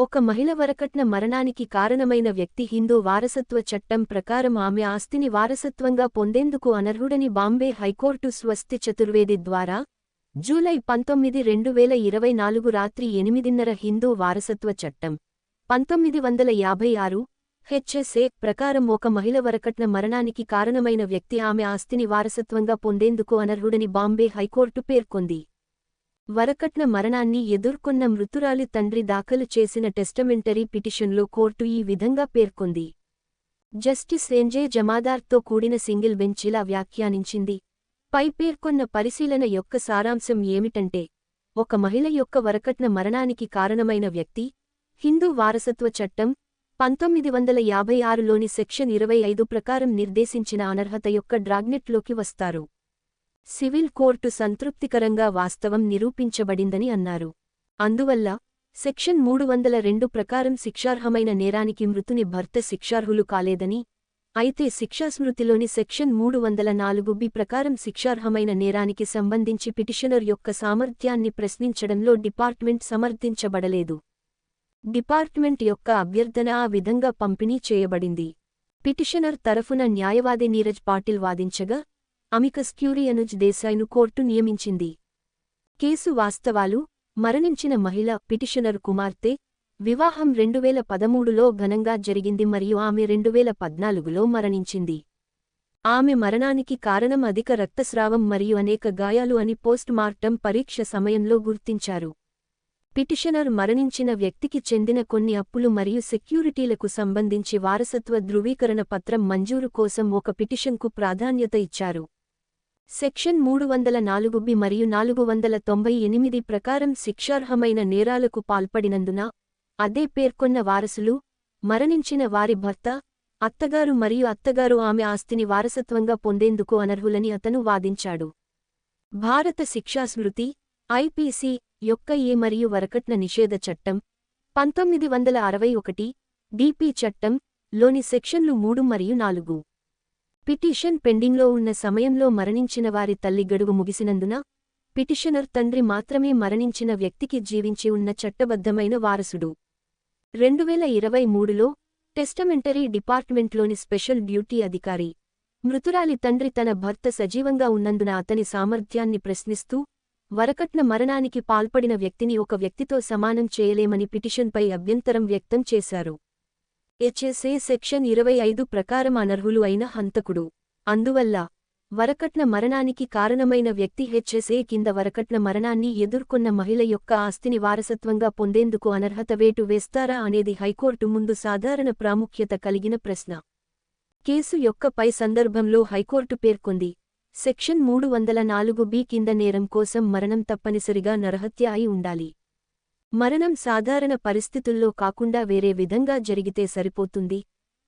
ఒక మహిళ వరకట్న మరణానికి కారణమైన వ్యక్తి హిందూ వారసత్వ చట్టం ప్రకారం ఆమె ఆస్తిని వారసత్వంగా పొందేందుకు అనర్హుడని బాంబే హైకోర్టు స్వస్తి చతుర్వేది ద్వారా జూలై పంతొమ్మిది రెండు వేల ఇరవై నాలుగు రాత్రి ఎనిమిదిన్నర హిందూ వారసత్వ చట్టం పంతొమ్మిది వందల యాభై ఆరు హెచ్ఎస్ఏ ప్రకారం ఒక మహిళ వరకట్న మరణానికి కారణమైన వ్యక్తి ఆమె ఆస్తిని వారసత్వంగా పొందేందుకు అనర్హుడని బాంబే హైకోర్టు పేర్కొంది. వరకట్న మరణాన్ని ఎదుర్కొన్న మృతురాలి తండ్రి దాఖలు చేసిన టెస్టమెంటరీ పిటిషన్లో కోర్టు ఈ విధంగా పేర్కొంది. జస్టిస్ ఎంజే జమాదార్తో కూడిన సింగిల్ బెంచ్ ఇలా వ్యాఖ్యానించింది. పై పేర్కొన్న పరిశీలన యొక్క సారాంశం ఏమిటంటే ఒక మహిళ యొక్క వరకట్న మరణానికి కారణమైన వ్యక్తి హిందూ వారసత్వ చట్టం పంతొమ్మిది వందల యాభై ఆరులోని సెక్షన్ ఇరవై ఐదు ప్రకారం నిర్దేశించిన అనర్హత యొక్క డ్రాగ్నెట్లోకి వస్తారు. సివిల్ కోర్టు సంతృప్తికరంగా వాస్తవం నిరూపించబడిందని అన్నారు. అందువల్ల సెక్షన్ మూడు వందల రెండు ప్రకారం శిక్షార్హమైన నేరానికి మృతుని భర్త శిక్షార్హులు కాలేదని అయితే శిక్షాస్మృతిలోని సెక్షన్ మూడు వందల నాలుగు బి ప్రకారం శిక్షార్హమైన నేరానికి సంబంధించి పిటిషనర్ యొక్క సామర్థ్యాన్ని ప్రశ్నించడంలో డిపార్ట్మెంట్ సమర్థించబడలేదు. డిపార్ట్మెంట్ యొక్క అభ్యర్థన ఆ విధంగా పంపిణీ చేయబడింది. పిటిషనర్ తరఫున న్యాయవాది నీరజ్ పాటిల్ వాదించగా అమికస్ క్యూరియనుజ్ దేశాయ్ను కోర్టు నియమించింది. కేసు వాస్తవాలు మరణించిన మహిళ పిటిషనర్ కుమార్తె వివాహం రెండువేల పదమూడులో ఘనంగా జరిగింది మరియు ఆమె రెండువేల పద్నాలుగులో మరణించింది. ఆమె మరణానికి కారణం అధిక రక్తస్రావం మరియు అనేక గాయాలు అని పోస్ట్ మార్టం పరీక్ష సమయంలో గుర్తించారు. పిటిషనర్ మరణించిన వ్యక్తికి చెందిన కొన్ని అప్పులు మరియు సెక్యూరిటీలకు సంబంధించి వారసత్వ ధృవీకరణ పత్రం మంజూరు కోసం ఒక పిటిషన్కు ప్రాధాన్యత ఇచ్చారు. సెక్షన్ మూడు వందల నాలుగు బి మరియు నాలుగు వందల తొంభై ఎనిమిది ప్రకారం శిక్షార్హమైన నేరాలకు పాల్పడినందున అదే పేర్కొన్న వారసులు మరణించిన వారి భర్త అత్తగారు మరియు అత్తగారు ఆమె ఆస్తిని వారసత్వంగా పొందేందుకు అనర్హులని అతను వాదించాడు. భారత శిక్షాస్మృతి ఐపీసీ యొక్క ఏ మరియు వరకట్న నిషేధ చట్టం పంతొమ్మిది వందల అరవై ఒకటి డిపి చట్టం లోని సెక్షన్లు మూడు మరియు నాలుగు. పిటిషన్ పెండింగ్లో ఉన్న సమయంలో మరణించిన వారి తల్లి గడువు ముగిసినందున పిటిషనర్ తండ్రి మాత్రమే మరణించిన వ్యక్తికి జీవించి ఉన్న చట్టబద్ధమైన వారసుడు. రెండువేల ఇరవై మూడులో టెస్టమెంటరీ డిపార్ట్మెంట్లోని స్పెషల్ డ్యూటీ అధికారి మృతురాలి తండ్రి తన భర్త సజీవంగా ఉన్నందున అతని సామర్థ్యాన్ని ప్రశ్నిస్తూ వరకట్న మరణానికి పాల్పడిన వ్యక్తిని ఒక వ్యక్తితో సమానం చేయలేమని పిటిషన్పై అభ్యంతరం వ్యక్తం చేశారు. హెచ్ఎస్ఏ సెక్షన్ ఇరవై ఐదు ప్రకారం అనర్హులు అయిన హంతకుడు. అందువల్ల వరకట్న మరణానికి కారణమైన వ్యక్తి హెచ్ఎస్ఏ కింద వరకట్న మరణాన్ని ఎదుర్కొన్న మహిళ యొక్క ఆస్తిని వారసత్వంగా పొందేందుకు అనర్హత వేటు వేస్తారా అనేది హైకోర్టు ముందు సాధారణ ప్రాముఖ్యత కలిగిన ప్రశ్న. కేసు యొక్క పై సందర్భంలో హైకోర్టు పేర్కొంది. సెక్షన్ మూడు వందల నాలుగు బి కింద నేరం కోసం మరణం తప్పనిసరిగా నరహత్య అయి ఉండాలి. మరణం సాధారణ పరిస్థితుల్లో కాకుండా వేరే విధంగా జరిగితే సరిపోతుంది.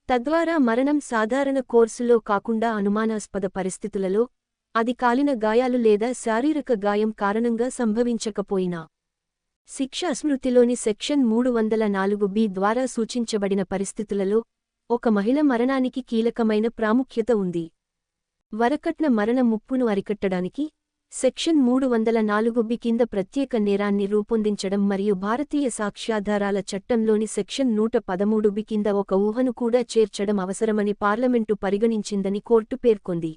తద్వారా మరణం సాధారణ కోర్సులో కాకుండా అనుమానాస్పద పరిస్థితులలో అది కాలిన గాయాలు లేదా శారీరక గాయం కారణంగా సంభవించకపోయినా. శిక్ష స్మృతిలోని సెక్షన్ మూడు వందల నాలుగు బి ద్వారా సూచించబడిన పరిస్థితులలో ఒక మహిళ మరణానికి కీలకమైన ప్రాముఖ్యత ఉంది. వరకట్న మరణ ముప్పును అరికట్టడానికి సెక్షన్ మూడు వందల నాలుగు బి కింద ప్రత్యేక నేరాన్ని రూపొందించడం మరియు భారతీయ సాక్ష్యాధారాల చట్టంలోని సెక్షన్ నూట పదమూడు బి కింద ఒక ఊహను కూడా చేర్చడం అవసరమని పార్లమెంటు పరిగణించిందని కోర్టు పేర్కొంది.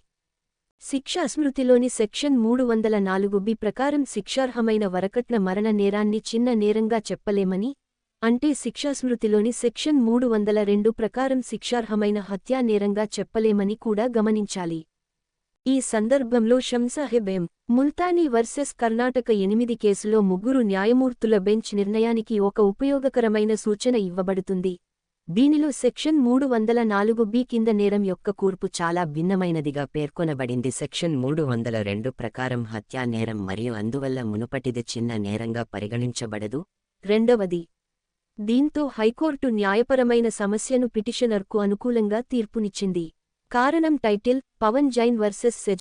శిక్షా స్మృతిలోని సెక్షన్ మూడు వందల నాలుగు బి ప్రకారం శిక్షార్హమైన వరకట్న మరణ నేరాన్ని చిన్న నేరంగా చెప్పలేమని అంటే శిక్షాస్మృతిలోని సెక్షన్ మూడు వందల రెండు ప్రకారం శిక్షార్హమైన హత్యా నేరంగా చెప్పలేమని కూడా గమనించాలి. ఈ సందర్భంలో షంసాహెబ్ ముల్తానీ వర్సెస్ కర్ణాటక ఎనిమిది కేసులో ముగ్గురు న్యాయమూర్తుల బెంచ్ నిర్ణయానికి ఒక ఉపయోగకరమైన సూచన ఇవ్వబడుతుంది. దీనిలో సెక్షన్ మూడు వందల నాలుగు బి కింద నేరం యొక్క కూర్పు చాలా భిన్నమైనదిగా పేర్కొనబడింది. సెక్షన్ మూడు వందల రెండు ప్రకారం హత్యా నేరం మరియు అందువల్ల మునుపటిది చిన్న నేరంగా పరిగణించబడదు. రెండవది దీంతో హైకోర్టు న్యాయపరమైన సమస్యను పిటిషనర్కు అనుకూలంగా తీర్పునిచ్చింది. కారణం title Pavan Jain versus SEZ.